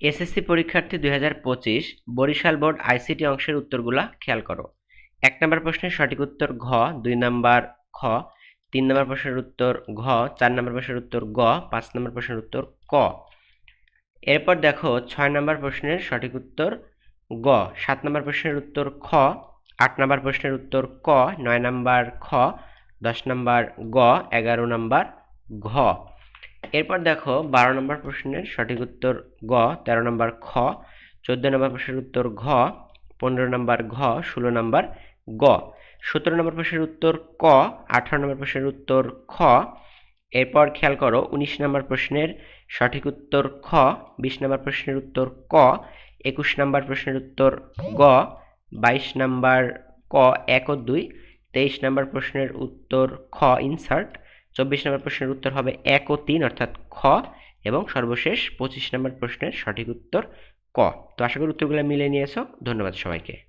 SSC পরীক্ষার্থী দু হাজার পঁচিশ, বরিশাল বোর্ড আইসিটি অংশের উত্তরগুলা খেয়াল করো। এক নম্বর প্রশ্নের সঠিক উত্তর ঘ, দুই নাম্বার খ, তিন নম্বর প্রশ্নের উত্তর ঘ, চার নম্বর প্রশ্নের উত্তর গ, পাঁচ নম্বর প্রশ্নের উত্তর ক। এরপর দেখো ছয় নম্বর প্রশ্নের সঠিক উত্তর গ, সাত নম্বর প্রশ্নের উত্তর খ, আট নম্বর প্রশ্নের উত্তর ক, নয় নম্বর খ, দশ নম্বর গ, এগারো নম্বর ঘ। এরপর দেখো বারো নম্বর প্রশ্নের সঠিক উত্তর গ, তেরো নম্বর খ, চোদ্দ নম্বর প্রশ্নের উত্তর ঘ, পনেরো নম্বর ঘ, ষোলো নম্বর গ। সতেরো নম্বর প্রশ্নের উত্তর ক, আঠারো নম্বর প্রশ্নের উত্তর খ। এরপর খেয়াল করো, উনিশ নম্বর প্রশ্নের সঠিক উত্তর খ, বিশ নম্বর প্রশ্নের উত্তর ক, একুশ নম্বর প্রশ্নের উত্তর গ, বাইশ নম্বর ক এক ও দুই, তেইশ নম্বর প্রশ্নের উত্তর খ, ইনসার্ট। চব্বিশ নম্বর প্রশ্নের উত্তর হবে এক ও তিন, অর্থাৎ খ, এবং সর্বশেষ পঁচিশ নম্বর প্রশ্নের সঠিক উত্তর ক। তো আশা করি উত্তরগুলো মিলে নিয়েছ। ধন্যবাদ সবাইকে।